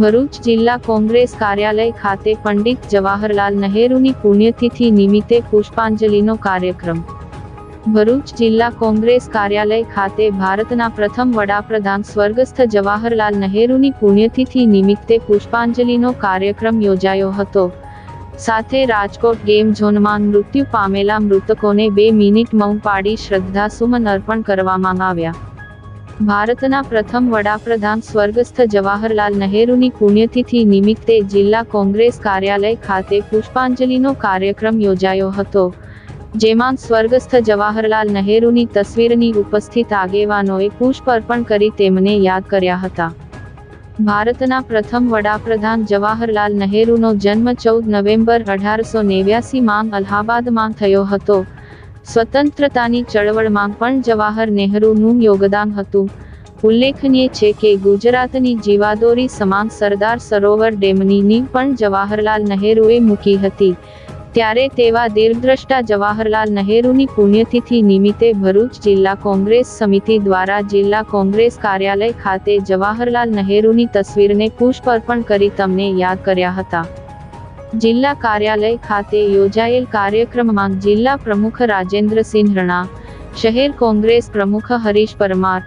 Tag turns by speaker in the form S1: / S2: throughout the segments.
S1: ભરૂચ જિલ્લા કોંગ્રેસ કાર્યાલય ખાતે પંડિત જવાહરલાલ નહેરુની પુણ્યતિથિ નિમિત્તે પુષ્પાંજલિનો કાર્યક્રમ. ભરૂચ જિલ્લા કોંગ્રેસ કાર્યાલય ખાતે ભારતના પ્રથમ વડાપ્રધાન સ્વર્ગસ્થ જવાહરલાલ નહેરુની પુણ્યતિથિ નિમિત્તે પુષ્પાંજલિનો કાર્યક્રમ યોજાયો હતો. સાથે રાજકોટ ગેમ ઝોનમાં મૃત્યુ પામેલા મૃતકોને બે મિનિટ મૌન પાડી શ્રદ્ધાસુમન અર્પણ કરવામાં આવ્યા. ભારતના પ્રથમ વડાપ્રધાન સ્વર્ગસ્થ જવાહરલાલ નહેરુની પુણ્યતિથિ નિમિત્તે જિલ્લા કોંગ્રેસ કાર્યાલય ખાતે પુષ્પાંજલિનો કાર્યક્રમ યોજાયો હતો, જેમાં સ્વર્ગસ્થ જવાહરલાલ નહેરુની તસવીરની ઉપસ્થિત આગેવાનોએ પુષ્પ અર્પણ કરી તેમને યાદ કર્યા હતા. ભારતના પ્રથમ વડાપ્રધાન જવાહરલાલ નહેરુનો જન્મ ચૌદ નવેમ્બર અઢારસો નેવ્યાસીમાં અલ્હાબાદમાં થયો હતો સ્વતંત્રતાની ચળવળમાં પણ જવાહર નહેરુનું યોગદાન હતું. ઉલ્લેખનીય છે કે ગુજરાતની જીવાદોરી સમાન સરદાર સરોવર ડેમની નીંવ પણ જવાહરલાલ નહેરુએ મૂકી હતી. ત્યારે તેવા દીર્ઘદ્રષ્ટા જવાહરલાલ નહેરુની પુણ્યતિથિ નિમિત્તે ભરૂચ જિલ્લા કોંગ્રેસ સમિતિ દ્વારા જિલ્લા કોંગ્રેસ કાર્યાલય ખાતે જવાહરલાલ નહેરુની તસવીરને પુષ્પ અર્પણ કરી તમને યાદ કર્યા હતા. જિલ્લા કાર્યાલય ખાતે યોજાયેલ કાર્યક્રમમાં જિલ્લા પ્રમુખ રાજેન્દ્રસિંહ રણા, શહેર કોંગ્રેસ પ્રમુખ હરીશ પરમાર,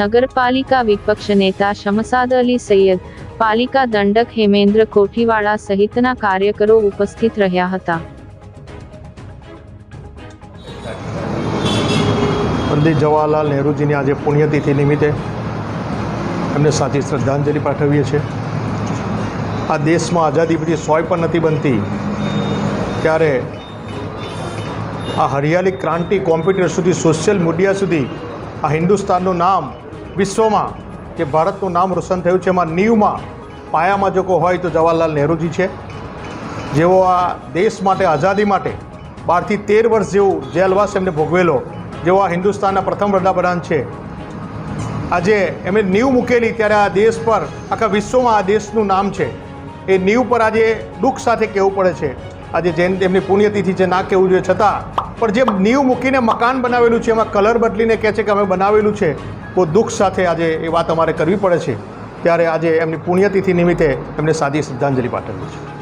S1: નગરપાલિકા વિપક્ષ નેતા શમસાદ અલી સૈયદ, પાલિકા દંડક હેમેન્દ્ર કોઠીવાળા સહિતના કાર્યકરો ઉપસ્થિત રહ્યા હતા.
S2: પંડિત જવાહરલાલ નહેરુજીની આજે પુણ્યતિથિ નિમિત્તે એમને સાચી શ્રદ્ધાંજલિ પાઠવીએ છીએ. આ દેશમાં આઝાદી પછી સોય પણ નથી બનતી. ત્યારે આ હરિયાળી ક્રાંતિ કોમ્પ્યુટર સુધી, સોશિયલ મીડિયા સુધી, આ હિન્દુસ્તાનનું નામ વિશ્વમાં, જે ભારતનું નામ રોશન થયું છે, એમાં નીવમાં પાયામાં જો કોઈ હોય તો જવાહરલાલ નહેરુજી છે. જેઓ આ દેશ માટે, આઝાદી માટે બારથી તેર વર્ષ જેવું જેલવાસ એમને ભોગવેલો, જેઓ આ હિન્દુસ્તાનના પ્રથમ વડાપ્રધાન છે. આજે એમણે નીવ મૂકેલી, ત્યારે આ દેશ પર, આખા વિશ્વમાં આ દેશનું નામ છે. એ નીવ પર આજે દુઃખ સાથે કહેવું પડે છે. આજે જેમ એમની પુણ્યતિથિ છે, ના કહેવું જોઈએ છતાં, પણ જે નીવ મૂકીને મકાન બનાવેલું છે, એમાં કલર બદલીને કહે છે કે અમે બનાવેલું છે, બહુ દુઃખ સાથે આજે એ વાત અમારે કરવી પડે છે. ત્યારે આજે એમની પુણ્યતિથિ નિમિત્તે એમને સાદી શ્રદ્ધાંજલિ પાઠવી છે